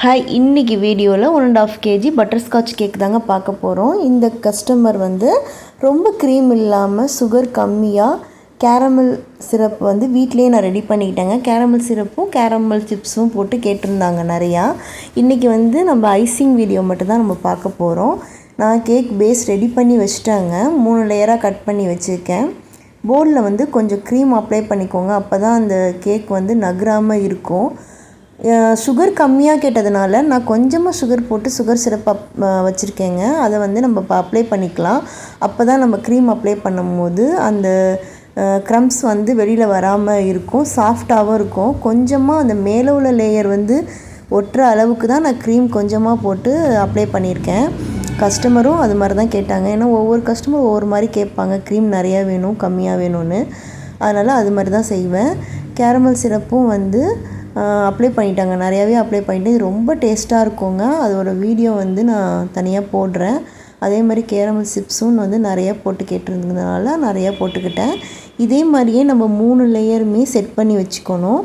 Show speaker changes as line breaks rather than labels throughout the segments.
Hi இன்றைக்கி வீடியோவில் one and half KG butterscotch cake தாங்க பார்க்க போகிறோம் இந்த கஸ்டமர் வந்து ரொம்ப க்ரீம் இல்லாமல் சுகர் கம்மியாக கேரமல் சிரப் வந்து வீட்லேயே நான் ரெடி பண்ணிக்கிட்டேங்க. கேரமல் சிரப்பும் கேரமல் சிப்ஸும் போட்டு கேட்டிருந்தாங்க நிறையா. இன்றைக்கி வந்து நம்ம ஐசிங் வீடியோ மட்டும்தான் நம்ம பார்க்க போகிறோம் நான் கேக் பேஸ் ரெடி பண்ணி வச்சுட்டாங்க. மூணு லேயராக கட் பண்ணி வச்சுருக்கேன். போர்டில் வந்து கொஞ்சம் க்ரீம் அப்ளை பண்ணிக்கோங்க. அப்போ தான் அந்த கேக் வந்து நகராமல் இருக்கும். சுகர் கம்மியாக கேட்டதுனால நான் கொஞ்சமாக சுகர் போட்டு சுகர் சிரப் அப் வச்சுருக்கேங்க. அதை வந்து நம்ம இப்போ அப்ளை பண்ணிக்கலாம். அப்போ தான் நம்ம க்ரீம் அப்ளை பண்ணும்போது அந்த க்ரம்ஸ் வந்து வெளியில் வராமல் இருக்கும். சாஃப்டாகவும் இருக்கும். கொஞ்சமாக அந்த மேலே உள்ள லேயர் வந்து ஒட்டுற அளவுக்கு தான் நான் க்ரீம் கொஞ்சமாக போட்டு அப்ளை பண்ணியிருக்கேன். கஸ்டமரும் அது மாதிரி தான் கேட்டாங்க. ஏன்னா ஒவ்வொரு கஸ்டமர் ஒவ்வொரு மாதிரி கேட்பாங்க. க்ரீம் நிறையா வேணும் கம்மியாக வேணும்னு. அதனால் அது மாதிரி தான் செய்வேன். கேரமல் சிரப்பும் வந்து அப்ளை பண்ணிட்டாங்க. நிறையாவே அப்ளை பண்ணிட்டு இது ரொம்ப டேஸ்ட்டாக இருக்குங்க. அதோடய வீடியோ வந்து நான் தனியாக போடுறேன். அதே மாதிரி கேரமல் சிப்ஸும் வந்து நிறையா போட்டு கேட்டிருந்ததுனால நிறையா போட்டுக்கிட்டேன். இதே மாதிரியே நம்ம மூணு லேயருமே செட் பண்ணி வச்சுக்கணும்.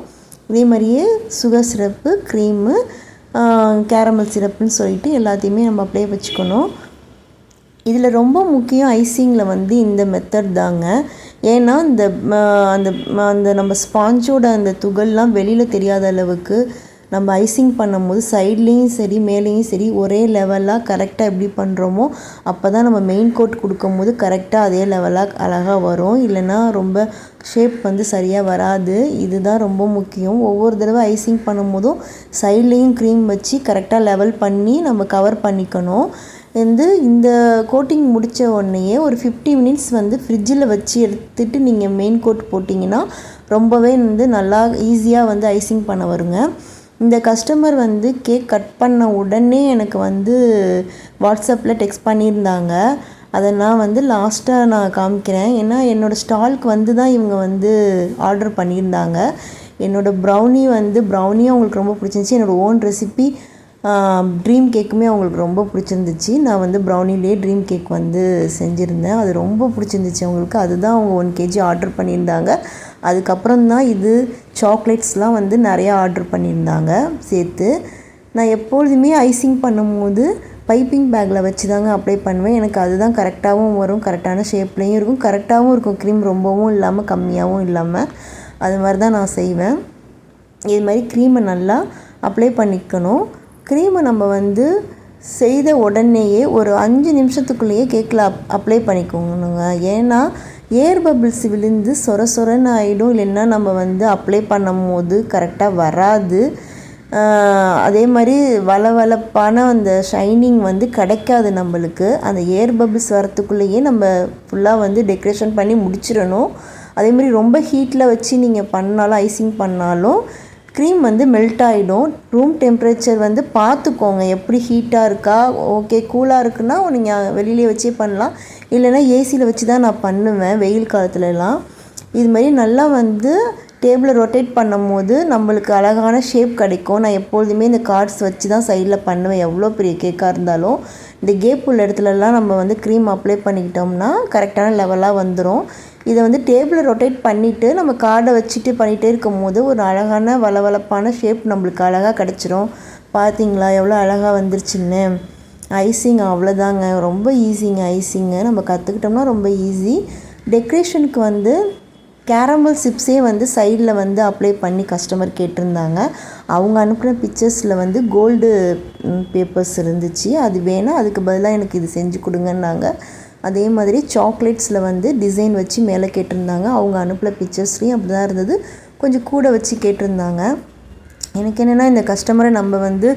இதே மாதிரியே சுகர் சிரப்பு க்ரீமு கேரமல் சிரப்புன்னு சொல்லிட்டு எல்லாத்தையுமே நம்ம அப்படியே வச்சுக்கணும். இதில் ரொம்ப முக்கியம் ஐசிங்கில் வந்து இந்த மெத்தட் தாங்க. ஏன்னா இந்த அந்த அந்த நம்ம ஸ்பாஞ்சோட அந்த துகள்லாம் வெளியில் தெரியாத அளவுக்கு நம்ம ஐசிங் பண்ணும்போது சைட்லேயும் சரி மேலேயும் சரி ஒரே லெவலாக கரெக்டாக எப்படி பண்ணுறோமோ அப்போ தான் நம்ம மெயின் கோட் கொடுக்கும்போது கரெக்டாக அதே லெவலாக அழகாக வரும். இல்லைன்னா ரொம்ப ஷேப் வந்து சரியாக வராது. இதுதான் ரொம்ப முக்கியம். ஒவ்வொரு தடவை ஐசிங் பண்ணும்போதும் சைட்லேயும் க்ரீம் வச்சு கரெக்டாக லெவல் பண்ணி நம்ம கவர் பண்ணிக்கணும். வந்து இந்த கோட்டிங் முடித்த உடனேயே ஒரு ஃபிஃப்டி மினிட்ஸ் வந்து ஃப்ரிட்ஜில் வச்சு எடுத்துகிட்டு நீங்கள் மெயின் கோட் போட்டிங்கன்னா ரொம்பவே வந்து நல்லா ஈஸியாக வந்து ஐசிங் பண்ண வருங்க. இந்த கஸ்டமர் வந்து கேக் கட் பண்ண உடனே எனக்கு வந்து வாட்ஸ்அப்பில் டெக்ஸ்ட் பண்ணியிருந்தாங்க. அதை நான் வந்து லாஸ்ட்டாக நான் காமிக்கிறேன். ஏன்னா என்னோடய ஸ்டால்க்கு வந்து தான் இவங்க வந்து ஆர்டர் பண்ணியிருந்தாங்க. என்னோடய ப்ரௌனி வந்து ப்ரௌனியும் அவங்களுக்கு ரொம்ப பிடிச்சிருந்துச்சி. என்னோடய ஓன் ரெசிபி ட்ரீம் கேக்குமே அவங்களுக்கு ரொம்ப பிடிச்சிருந்துச்சி. நான் வந்து ப்ரௌனிலே ட்ரீம் கேக் வந்து செஞ்சுருந்தேன். அது ரொம்ப பிடிச்சிருந்துச்சி அவங்களுக்கு. அதுதான் அவங்க ஒன் கேஜி ஆர்டர் பண்ணியிருந்தாங்க. அதுக்கப்புறம் தான் இது சாக்லேட்ஸ்லாம் வந்து நிறையா ஆர்டர் பண்ணியிருந்தாங்க சேர்த்து. நான் எப்பொழுதுமே ஐசிங் பண்ணும்போது பைப்பிங் பேக்கில் வச்சு தாங்க அப்ளை பண்ணுவேன். எனக்கு அதுதான் கரெக்டாகவும் வரும் கரெக்டான ஷேப்லேயும் இருக்கும். கரெக்டாகவும் இருக்கும். க்ரீம் ரொம்பவும் இல்லாமல் கம்மியாகவும் இல்லாமல் அது மாதிரி தான் நான் செய்வேன். இது மாதிரி க்ரீமை நல்லா அப்ளை பண்ணிக்கணும். க்ரீமை நம்ம வந்து செய்த உடனேயே ஒரு அஞ்சு நிமிஷத்துக்குள்ளேயே கேக்கில் அப் அப்ளை பண்ணிக்கோங்க ஏன்னா ஏர் பபிள்ஸ் விழுந்து சொர சொரன்னு ஆகிடும் இல்லைன்னா நம்ம வந்து அப்ளை பண்ணும் போது கரெக்டாக வராது அதே மாதிரி வளவளப்பான அந்த ஷைனிங் வந்து கிடைக்காது நம்மளுக்கு. அந்த ஏர் பபிள்ஸ் வரத்துக்குள்ளேயே நம்ம ஃபுல்லாக வந்து டெக்கரேஷன் பண்ணி முடிச்சிடணும். அதேமாதிரி ரொம்ப ஹீட்டில் வச்சு நீங்கள் பண்ணாலும் ஐசிங் பண்ணாலும் க்ரீம் வந்து மெல்ட் ஆகிடும் ரூம் டெம்பரேச்சர் வந்து பார்த்துக்கோங்க. எப்படி ஹீட்டாக இருக்கா? ஓகே கூலாக இருக்குன்னா நீங்கள் வெளியிலே வச்சே பண்ணலாம். இல்லைன்னா ஏசியில் வச்சு தான் நான் பண்ணுவேன் வெயில் காலத்துலலாம். இது மாதிரி நல்லா வந்து டேபிளை ரொட்டேட் பண்ணும் போது நம்மளுக்கு அழகான ஷேப் கிடைக்கும். நான் எப்பொழுதுமே இந்த கார்ட்ஸ் வச்சு தான் சைடில் பண்ணுவேன். எவ்வளோ பெரிய கேக்காக இருந்தாலும். இந்த கேப் உள்ள இடத்துலலாம் நம்ம வந்து க்ரீம் அப்ளை பண்ணிக்கிட்டோம்னா கரெக்டான லெவலாக வந்துடும் இதை வந்து டேபிளை ரொட்டேட் பண்ணிவிட்டு நம்ம கார்டை வச்சுட்டு பண்ணிகிட்டே இருக்கும் போது ஒரு அழகான வளவளப்பான ஷேப் நம்மளுக்கு அழகாக கிடச்சிரும். பார்த்தீங்களா எவ்வளோ அழகாக வந்துருச்சுன்னு. ஐசிங் அவ்வளோதாங்க. ரொம்ப ஈஸிங்க ஐசிங்க நம்ம கற்றுக்கிட்டோம்னா ரொம்ப ஈஸி டெக்ரேஷனுக்கு வந்து கேரமல் சிப்ஸே வந்து சைடில் வந்து அப்ளை பண்ணி கஸ்டமர் கேட்டிருந்தாங்க. அவங்க அனுப்பின பிக்சர்ஸில் வந்து கோல்டு பேப்பர்ஸ் இருந்துச்சு. அது வேணால் அதுக்கு பதிலாக எனக்கு இது செஞ்சு கொடுங்கன்னாங்க. அதே மாதிரி சாக்லேட்ஸில் வந்து டிசைன் வச்சு மேலே கேட்டிருந்தாங்க. அவங்க அனுப்பின பிக்சர்ஸ்லேயும் அப்படி தான் இருந்தது. கொஞ்சம் கூட வச்சு கேட்டிருந்தாங்க. எனக்கு என்னென்னா இந்த கஸ்டமரை நம்ம வந்து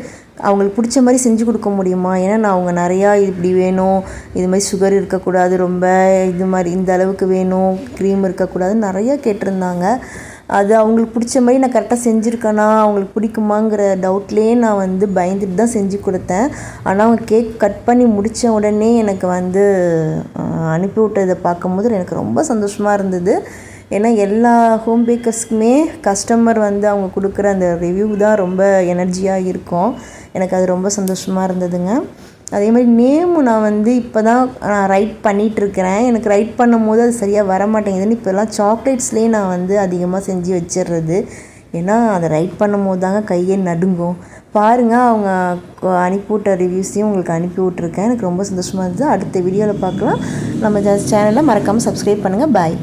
அவங்களுக்கு பிடிச்ச மாதிரி செஞ்சு கொடுக்க முடியுமா? ஏன்னா நான் அவங்க நிறையா இப்படி வேணும் இது மாதிரி சுகர் இருக்கக்கூடாது ரொம்ப இது மாதிரி இந்த அளவுக்கு வேணும் க்ரீம் இருக்கக்கூடாது நிறையா கேட்டிருந்தாங்க. அது அவங்களுக்கு பிடிச்ச மாதிரி நான் கரெக்டாக செஞ்சுருக்கேனா அவங்களுக்கு பிடிக்குமாங்கிற டவுட்லேயே நான் வந்து பயந்துட்டு தான் செஞ்சு கொடுத்தேன். ஆனால் அவங்க கேக் கட் பண்ணி முடித்த உடனே எனக்கு வந்து அனுப்பி விட்டதை பார்க்கும்போது எனக்கு ரொம்ப சந்தோஷமாக இருந்தது. ஏன்னா எல்லா ஹோம் பேக்கர்ஸ்க்குமே கஸ்டமர் வந்து அவங்க கொடுக்குற அந்த ரிவ்யூ தான் ரொம்ப எனர்ஜியாக இருக்கும். எனக்கு அது ரொம்ப சந்தோஷமாக இருந்ததுங்க. அதே மாதிரி நேமு நான் வந்து இப்போ தான் நான் ரைட் பண்ணிகிட்ருக்கிறேன் எனக்கு ரைட் பண்ணும் போது அது சரியாக வர மாட்டேங்குதுன்னு இப்போல்லாம் சாக்லேட்ஸ்லேயே நான் வந்து அதிகமாக செஞ்சு வச்சிடுறது ஏன்னா அதை ரைட் பண்ணும் போது தாங்க கையே நடுங்கும். பாருங்கள் அவங்க அனுப்பிவிட்ட ரிவ்யூஸையும் உங்களுக்கு அனுப்பி விட்ருக்கேன் எனக்கு ரொம்ப சந்தோஷமாக இருந்தது. அடுத்த வீடியோவில் பார்க்கலாம். நம்ம சேனலை மறக்காமல் சப்ஸ்கிரைப் பண்ணுங்கள் பாய்